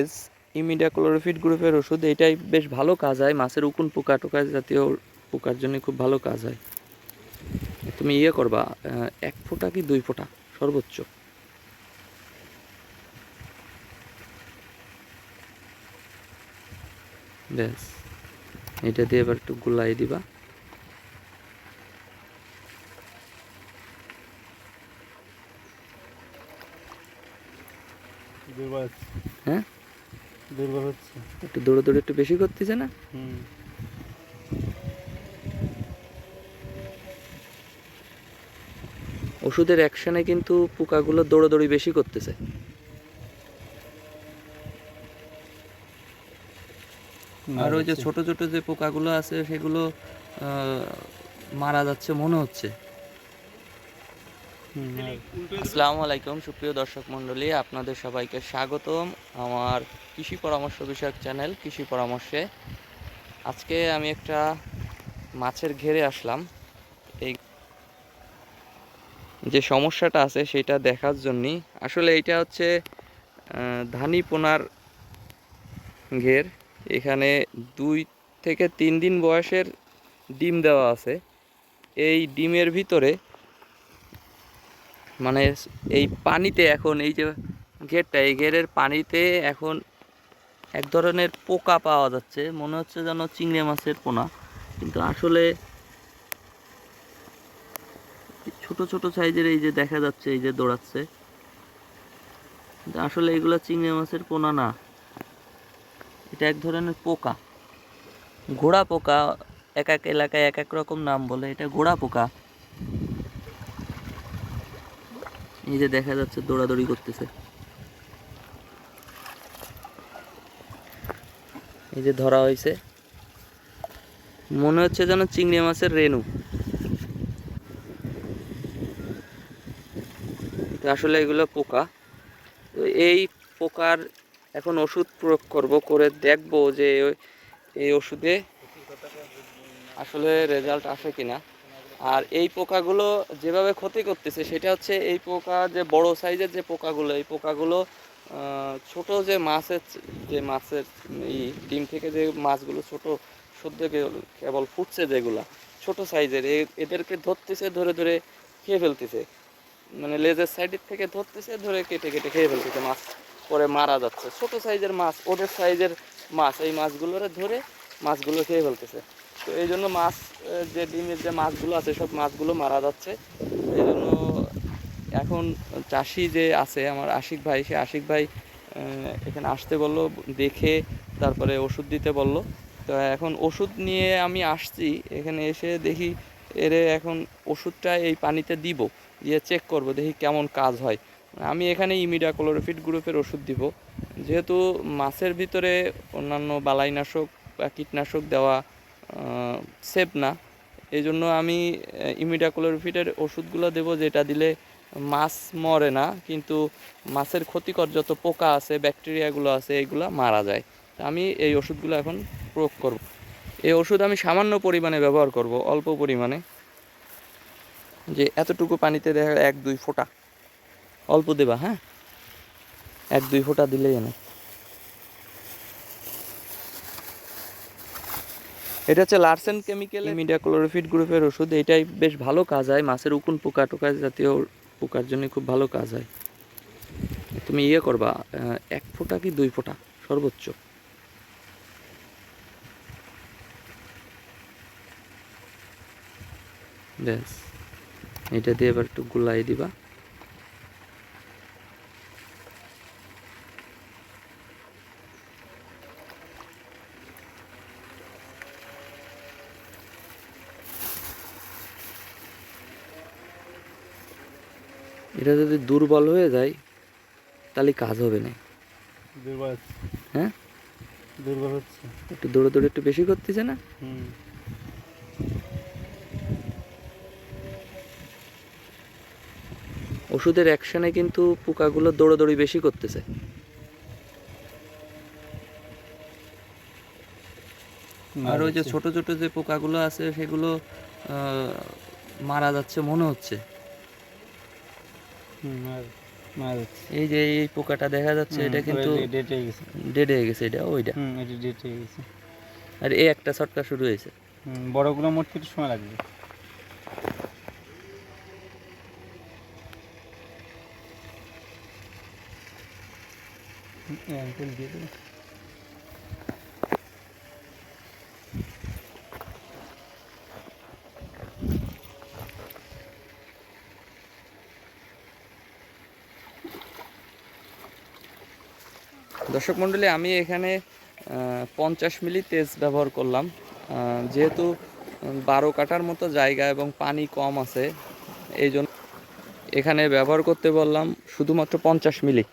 S ইমিডিয়া ক্লোরোফিট গ্রুপের ওষুধ এটাই বেশ ভালো কাজ হয়। মাছের উকুন পোকা টোকা জাতীয় পোকার জন্য খুব ভালো কাজ হয়। তুমি ইয়ে করবা এক ফোঁটা কি দুই ফোঁটা? সর্বোচ্চ। ব্যাস। এটা দিয়ে এবার একটু গুলাই দিবা। হ্যাঁ? দুর্বল হচ্ছে। একটু দৌড়ে দৌড়ে একটু বেশি করতেছে না? হুম। ওষুধের অ্যাকশনে কিন্তু পোকাগুলো দৌড়াদৌড়ি বেশি করতেছে। আর ওই যে ছোট ছোট যে পোকাগুলো আছে সেগুলো আহ, মারা যাচ্ছে মনে হচ্ছে। আসসালামু আলাইকুম, সুপ্রিয় দর্শক মণ্ডলী, আপনাদের সবাইকে স্বাগতম আমার কৃষি পরামর্শ বিষয়ক চ্যানেল কৃষি পরামর্শে। আজকে আমি একটা মাছের ঘেরে আসলাম। এই যে সমস্যাটা আছে সেটা দেখার জন্যই। আসলে এইটা হচ্ছে ধানি পোনার ঘের। এখানে দুই থেকে তিন দিন বয়সের ডিম দেওয়া আছে। এই ডিমের ভিতরে মানে এই পানিতে এখন এই যে ঘেরটা, এই ঘেরের পানিতে এখন এক ধরনের পোকা পাওয়া যাচ্ছে। মনে হচ্ছে যেন চিংড়ি মাছের পোনা। কিন্তু আসলে ছোট ছোট সাইজের এই যে দেখা যাচ্ছে, এই যে দৌড়াচ্ছে। আসলে এগুলো চিংড়ি মাছের পোনা না। এটা এক ধরনের পোকা। ঘোড়া পোকা, এক এক এলাকায় এক এক রকম নাম বলে। এটা ঘোড়া পোকা। এই যে দেখা যাচ্ছে দৌড়াদৌড়ি করতেছে। এই যে ধরা হয়েছে। মনে হচ্ছে যেন চিংড়ি মাছের রেনু আসলে এগুলো পোকা। তো এই পোকার এখন ওষুধ প্রয়োগ করব, করে দেখব যে এই ওষুধে আসলে রেজাল্ট আসে কিনা। আর এই পোকাগুলো যেভাবে ক্ষতি করতেছে, সেটা হচ্ছে এই পোকা যে বড় সাইজের যে পোকাগুলো, এই পোকাগুলো ছোট যে মাছের যে মাছের ই ডিম থেকে যে মাছগুলো ছোট সদ্য কেবল ফুটছে যেগুলা, ছোট সাইজের এদেরকে ধরতেছে, ধরে ধরে খেয়ে ফেলতেছে। মানে লেজের সাইডের থেকে ধরতেছে, ধরে কেটে কেটে খেয়ে ফেলতেছে মাছ, পরে মারা যাচ্ছে। ছোট সাইজের মাছ, ওদের সাইজের মাছ, এই মাছগুলোরে ধরে মাছগুলো খেয়ে ফেলতেছে। তো এই জন্য মাছ যে ডিমের যে মাছগুলো আছে, সব মাছগুলো মারা যাচ্ছে। এই জন্য এখন চাষি যে আছে, আমার আশিক ভাই, সে আশিক ভাই এখানে আসতে বলল, দেখে তারপরে ওষুধ দিতে বলল। তো এখন ওষুধ নিয়ে আমি আসছি, এখানে এসে দেখি এরে এখন ওষুধটা এই পানিতে দিব, দিয়ে চেক করব, দেখি কেমন কাজ হয়। আমি এখানে ইমিডা ক্লোরোফিট গ্রুপের ওষুধ দিব। যেহেতু মাছের ভিতরে অন্যান্য বালাইনাশক বা কীটনাশক দেওয়া সেফ না। এই জন্য আমি ইমিডা ক্লোরোফিটের ওষুধগুলো দেবো যেটা দিলে মাছ মরে না, কিন্তু মাছের ক্ষতিকর যত পোকা আছে, ব্যাকটেরিয়াগুলো আছে এইগুলো মারা যায়। আমি এই ওষুধগুলো এখন প্রয়োগ করব। এই ওষুধ আমি সামান্য পরিমাণে ব্যবহার করব, অল্প পরিমাণে। যে এতটুকু পানিতে দেখা এক দুই ফোঁটা। অল্প দেবা হ্যাঁ? এক দুই ফোঁটা দিলেই এনে। এটা হচ্ছে লার্সেন কেমিক্যাল মিডিয়া ক্লোরোফিট গ্রুপের ওষুধ, এটাই বেশ ভালো কাজ হয়। মাছের উকুন পোকা টোকা জাতীয় পোকার জন্য খুব ভালো কাজ হয়। তুমি ইয়ে করবা এক ফোঁটা কি দুই ফোঁটা? সর্বোচ্চ। ব্যাস। এটা দিয়ে এবার একটু গুলাই দিবা। এটা যদি দুর্বল হয়ে যায় তাহলে কাজ হবে না। দুর্বল হ্যাঁ? দুর্বল হচ্ছে। একটু দৌড়ে দৌড়ে একটু বেশি করতেছে না? হুম। ওষুধের অ্যাকশনে কিন্তু পোকাগুলো দৌড়াদৌড়ি বেশি করতেছে। আর ওই যে ছোট ছোট যে পোকাগুলো আছে সেগুলো মারা যাচ্ছে মনে হচ্ছে। এই যে এই পোকাটা দেখা যাচ্ছে এটা কিন্তু হয়ে ডেড হয়ে গেছে এটা ওইটা। এটা হয়ে গেছে। আর এই একটা ছটকা শুরু হয়েছে। বড়গুলো মোট কিছু সময় লাগবে? দিয়ে দেবে। দর্শক মণ্ডলী, আমি এখানে পঞ্চাশ মিলি তেজ ব্যবহার করলাম। যেহেতু বারো কাটার মতো জায়গা এবং পানি কম আছে, এই জন্য এখানে ব্যবহার করতে বললাম শুধুমাত্র পঞ্চাশ মিলি।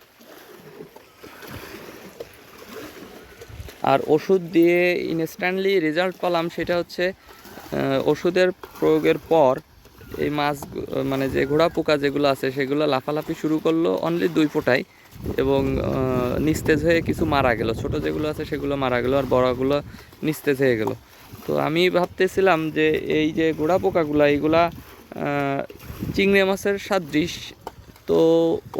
আর ওষুধ দিয়ে ইনস্ট্যান্টলি রেজাল্ট পেলাম সেটা হচ্ছে ওষুধের প্রয়োগের পর এই মাছ মানে যে ঘোড়া পোকা যেগুলো আছে সেগুলো লাফালাফি শুরু করল অনলি দুই ফোঁটায়। এবং নিস্তেজ হয়ে কিছু মারা গেল। ছোট যেগুলো আছে সেগুলো মারা গেল আর বড়গুলো নিস্তেজ হয়ে গেল। তো আমি ভাবতেছিলাম যে এই যে গোড়া পোকাগুলা এইগুলা চিংড়ি মাছের সাদৃশ, তো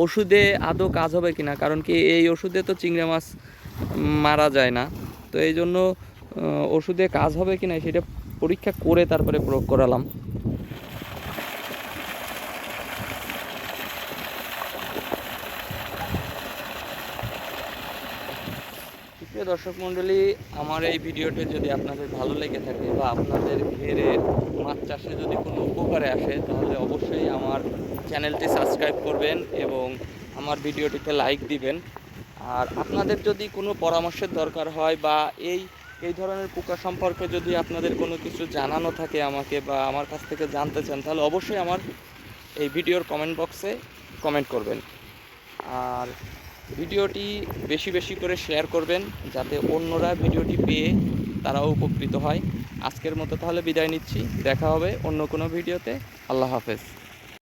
ওষুধে আদৌ কাজ হবে কিনা? কারণ কি এই ওষুধে তো চিংড়ি মাছ মারা যায় না। তো এই জন্য ওষুধে কাজ হবে কিনা সেটা পরীক্ষা করে তারপরে প্রয়োগ করালাম। প্রিয় দর্শক মণ্ডলী, আমার এই ভিডিওটি যদি আপনাদের ভালো লেগে থাকে বা আপনাদের ঘেরে মাছ চাষে যদি কোনো উপকারে আসে, তাহলে অবশ্যই আমার চ্যানেলটি সাবস্ক্রাইব করবেন এবং আমার ভিডিওটিতে লাইক দিবেন। আর আপনাদের যদি কোনো পরামর্শের দরকার হয় বা এই এই ধরনের পোকা সম্পর্কে যদি আপনাদের কোনো কিছু জানানো থাকে আমাকে বা আমার কাছ থেকে জানতে চান, তাহলে অবশ্যই আমার এই ভিডিওর কমেন্ট বক্সে কমেন্ট করবেন। আর ভিডিওটি বেশি বেশি করে শেয়ার করবেন যাতে অন্যরা ভিডিওটি পেয়ে তারাও উপকৃত হয়। আজকের মতো তাহলে বিদায় নিচ্ছি। দেখা হবে অন্য কোনো ভিডিওতে। আল্লাহ হাফেজ।